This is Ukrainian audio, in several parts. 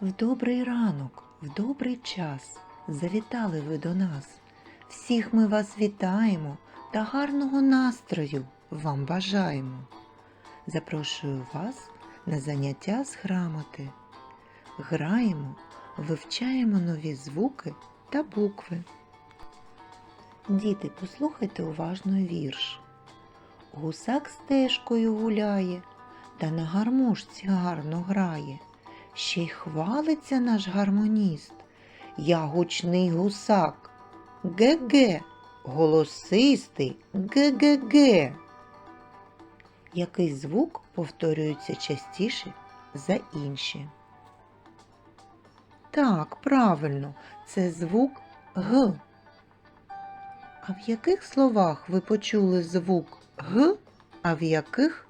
В добрий ранок, в добрий час завітали ви до нас. Всіх ми вас вітаємо та гарного настрою вам бажаємо. Запрошую вас на заняття з грамоти. Граємо, вивчаємо нові звуки та букви. Діти, послухайте уважно вірш. Гусак стежкою гуляє, та на гармошці гарно грає. Ще й хвалиться наш гармоніст. Я гучний гусак. Ге-ге, голосистий ге-ге-ге. Який звук повторюється частіше за інші? Так, правильно, це звук Г. А в яких словах ви почули звук Г, а в яких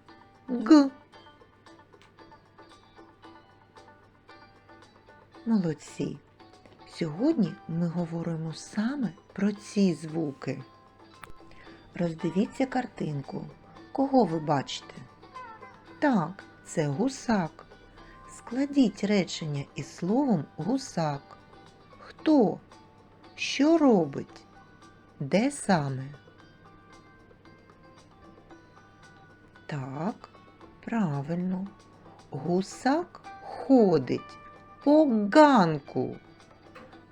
Г? Молодці! Сьогодні ми говоримо саме про ці звуки. Роздивіться картинку. Кого ви бачите? Так, це гусак. Складіть речення із словом гусак. Хто? Що робить? Де саме? Так, правильно. Гусак ходить по ганку.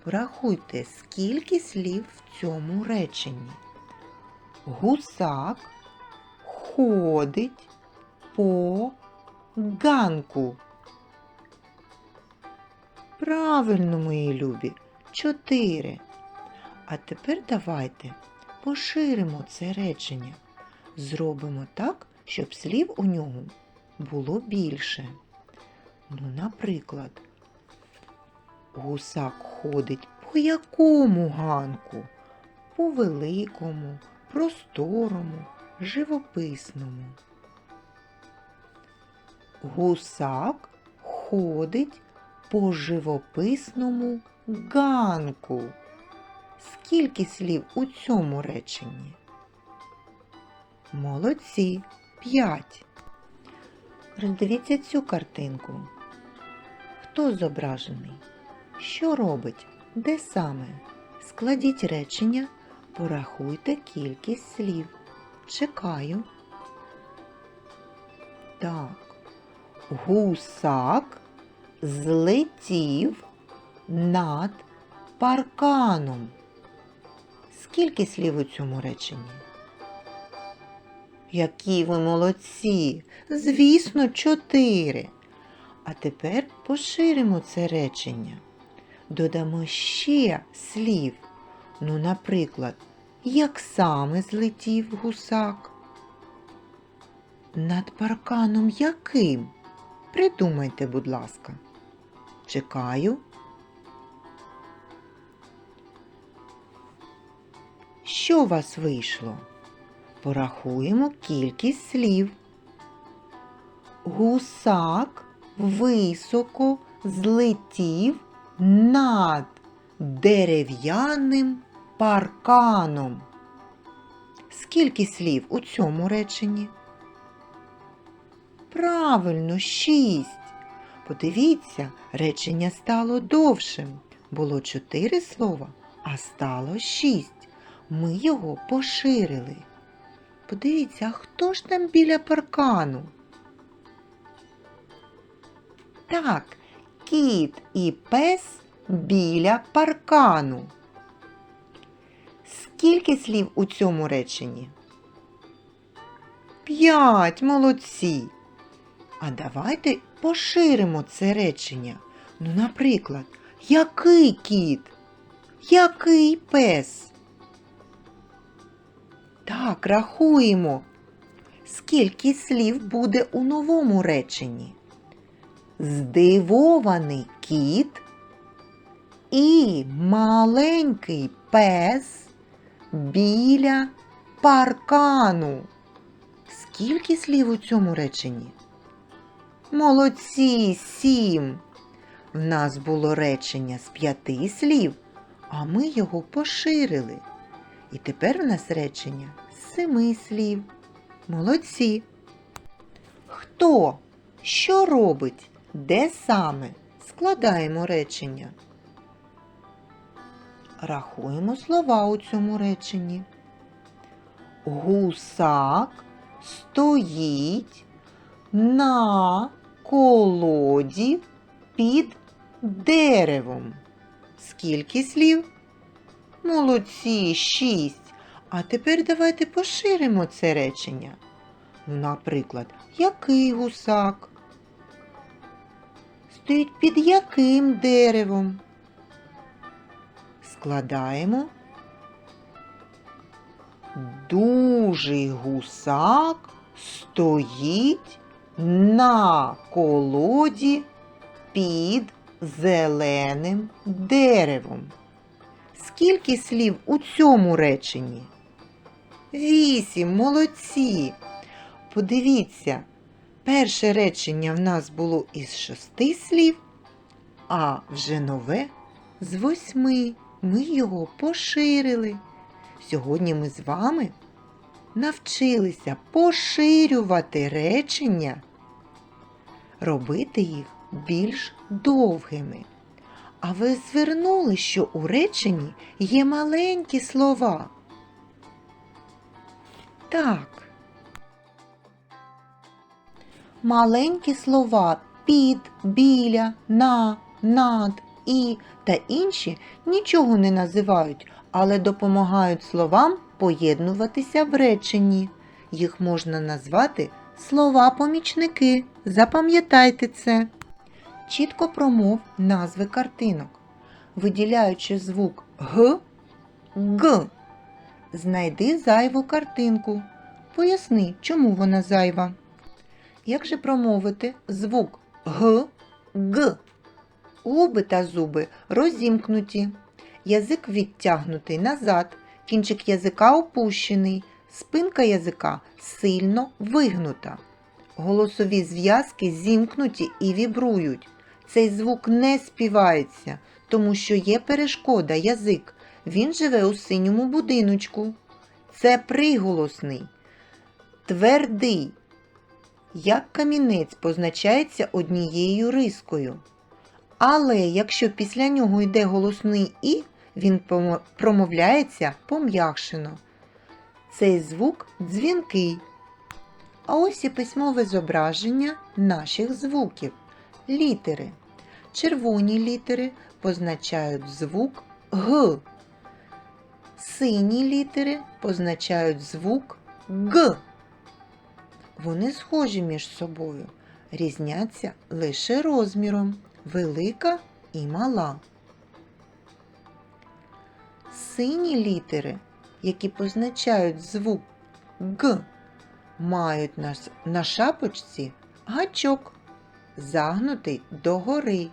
Порахуйте, скільки слів в цьому реченні. Гусак ходить по ганку. Правильно, мої любі, чотири. А тепер давайте поширимо це речення. Зробимо так, щоб слів у ньому було більше. Ну, наприклад, гусак ходить по якому ганку? По великому, просторому, живописному. Гусак ходить по живописному ганку. Скільки слів у цьому реченні? Молодці. П'ять. Роздивіться цю картинку. Хто зображений? Що робить? Де саме? Складіть речення, порахуйте кількість слів. Чекаю. Так. Гусак злетів над парканом. Скільки слів у цьому реченні? Які ви молодці! Звісно, чотири. А тепер поширимо це речення. Додамо ще слів. Ну, наприклад, як саме злетів гусак? Над парканом яким? Придумайте, будь ласка. Чекаю. Що у вас вийшло? Порахуємо кількість слів. Гусак високо злетів над дерев'яним парканом. Скільки слів у цьому реченні? Правильно, шість. Подивіться, речення стало довшим. Було чотири слова, а стало шість. Ми його поширили. Подивіться, хто ж там біля паркану? Так, кіт і пес біля паркану. Скільки слів у цьому реченні? П'ять, молодці. А давайте поширимо це речення. Ну, наприклад, який кіт? Який пес? Так, рахуємо. Скільки слів буде у новому реченні? Здивований кіт і маленький пес біля паркану. Скільки слів у цьому реченні? Молодці, сім. В нас було речення з п'яти слів, а ми його поширили. І тепер в нас речення з семи слів. Молодці. Хто? Що робить? Де саме? Складаємо речення. Рахуємо слова у цьому реченні. Гусак стоїть на колоді під деревом. Скільки слів? Молодці, шість. А тепер давайте поширимо це речення. Наприклад, який гусак? Стоїть під яким деревом? Складаємо. Дужий гусак стоїть на колоді під зеленим деревом. Скільки слів у цьому реченні? Вісім, молодці. Подивіться, перше речення в нас було із шести слів, а вже нове з восьми. Ми його поширили. Сьогодні ми з вами навчилися поширювати речення, робити їх більш довгими. А ви звернули, що у реченні є маленькі слова. Так. Маленькі слова під, біля, на, над, і та інші нічого не називають, але допомагають словам поєднуватися в реченні. Їх можна назвати слова-помічники. Запам'ятайте це. Чітко промов назви картинок, виділяючи звук Г, Г. Знайди зайву картинку. Поясни, чому вона зайва. Як же промовити звук Г, Г? Губи та зуби розімкнуті, язик відтягнутий назад, кінчик язика опущений, спинка язика сильно вигнута. Голосові зв'язки зімкнуті і вібрують. Цей звук не співається, тому що є перешкода язик. Він живе у синьому будиночку. Це приголосний, твердий, як камінець позначається однією рискою. Але якщо після нього йде голосний І, він промовляється пом'якшено. Цей звук дзвінкий. А ось і письмове зображення наших звуків. Літери. Червоні літери позначають звук Г. Сині літери позначають звук Г. Вони схожі між собою, різняться лише розміром велика і мала. Сині літери, які позначають звук Г, мають на, на шапочці гачок, загнутий догори.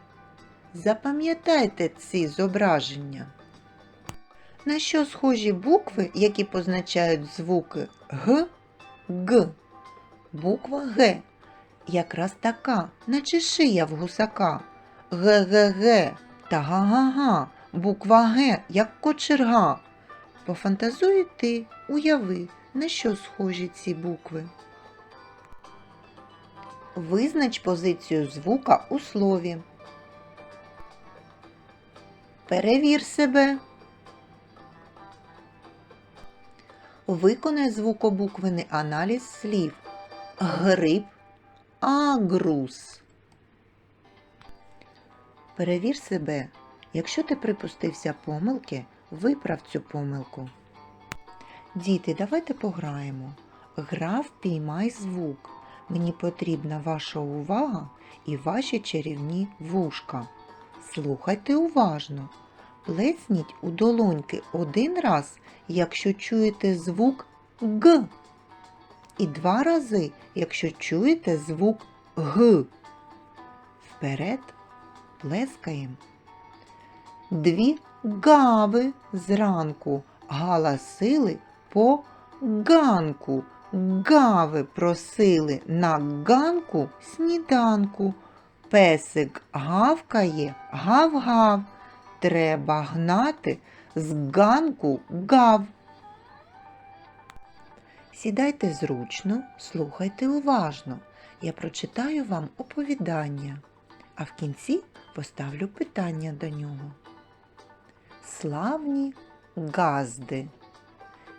Запам'ятайте ці зображення. На що схожі букви, які позначають звуки Г, Г? Буква Г якраз така, наче шия в гусака. Г-г-г та га-га-га. Буква Г, як кочерга. Пофантазуй ти, уяви, на що схожі ці букви. Визнач позицію звука у слові. Перевір себе. Виконай звукобуквений аналіз слів. Гриб, агрус. Перевір себе. Якщо ти припустився помилки, виправ цю помилку. Діти, давайте пограємо. Гра впіймай звук. Мені потрібна ваша увага і ваші чарівні вушка. Слухайте уважно. Плесніть у долоньки один раз, якщо чуєте звук Г. І два рази, якщо чуєте звук Г. Вперед плескаємо. Дві гави зранку галасили по ганку. Гави просили на ганку сніданку. Песик гавкає, гав-гав. Треба гнати з ганку гав. Сідайте зручно, слухайте уважно. Я прочитаю вам оповідання. а в кінці поставлю питання до нього. Славні газди.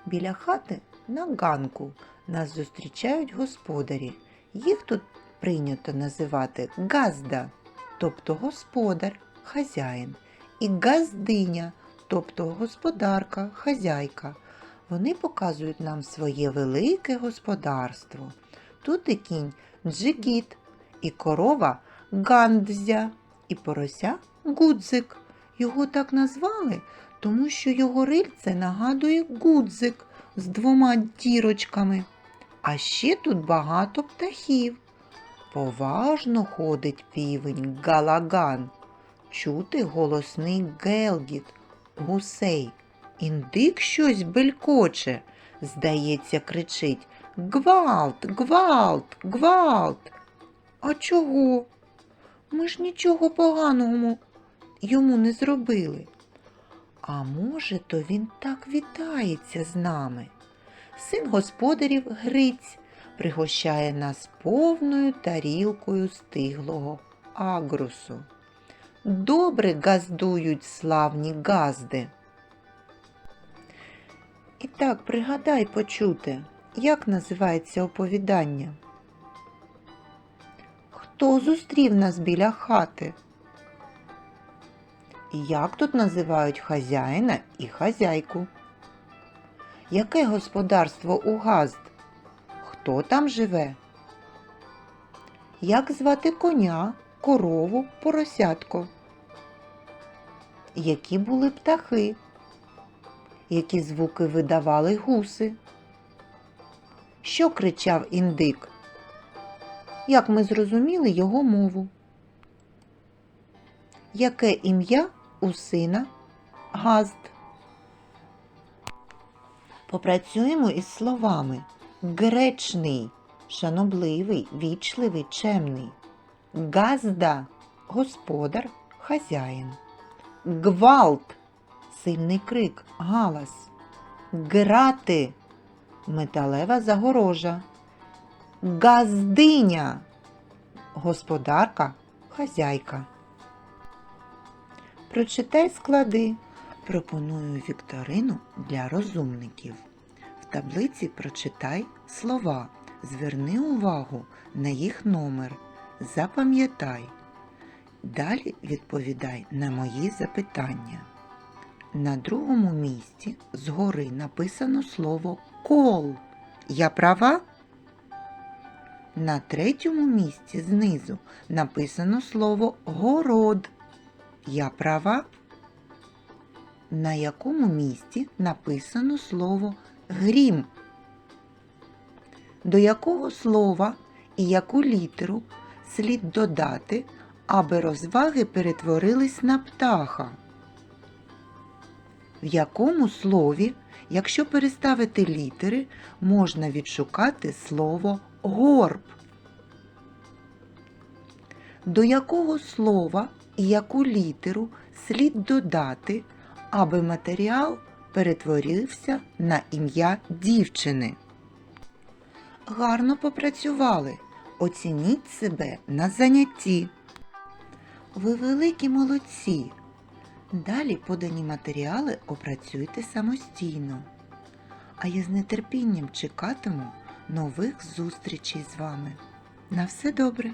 Біля хати на ганку нас зустрічають господарі. Їх тут прийнято називати газда, тобто господар, хазяїн, і газдиня, тобто господарка, хазяйка. Вони показують нам своє велике господарство. Тут і кінь джигіт, і корова гандзя, і порося гудзик. Його так назвали, тому що його рильце нагадує гудзик з двома дірочками. А ще тут багато птахів. Поважно ходить півень галаган. Чути голосний гелгіт, гусей. Індик щось белькоче, здається, кричить Гвалт, гвалт, гвалт. А чого? Ми ж нічого поганого йому не зробили. А може, то він так вітається з нами. Син господарів Гриць пригощає нас повною тарілкою стиглого агрусу. Добре газдують славні газди. І так, пригадай почути, як називається оповідання? Хто зустрів нас біля хати? Як тут називають хазяїна і хазяйку? Яке господарство у газд? Хто там живе? Як звати коня, корову, поросятко? Які були птахи? Які звуки видавали гуси? Що кричав індик? Як ми зрозуміли його мову? Яке ім'я у сина Газд? Попрацюємо із словами гречний, шанобливий, вічливий, чемний. Газда господар, хазяїн. Гвалт сильний крик, галас. Грати металева загорожа. Газдиня господарка, хазяйка. Прочитай склади. Пропоную вікторину для розумників. В таблиці прочитай слова. Зверни увагу на їх номер. Запам'ятай. Далі відповідай на мої запитання. На другому місці згори написано слово кол. Я права? На третьому місці знизу написано слово город. Я права? На якому місці написано слово грім? До якого слова і яку літеру слід додати, аби розваги перетворились на птаха? В якому слові, якщо переставити літери, можна відшукати слово горб? До якого слова і яку літеру слід додати, аби матеріал перетворився на ім'я дівчини? Гарно попрацювали. Оцініть себе на занятті. Ви великі молодці. Далі подані матеріали опрацюйте самостійно. А я з нетерпінням чекатиму нових зустрічей з вами. На все добре!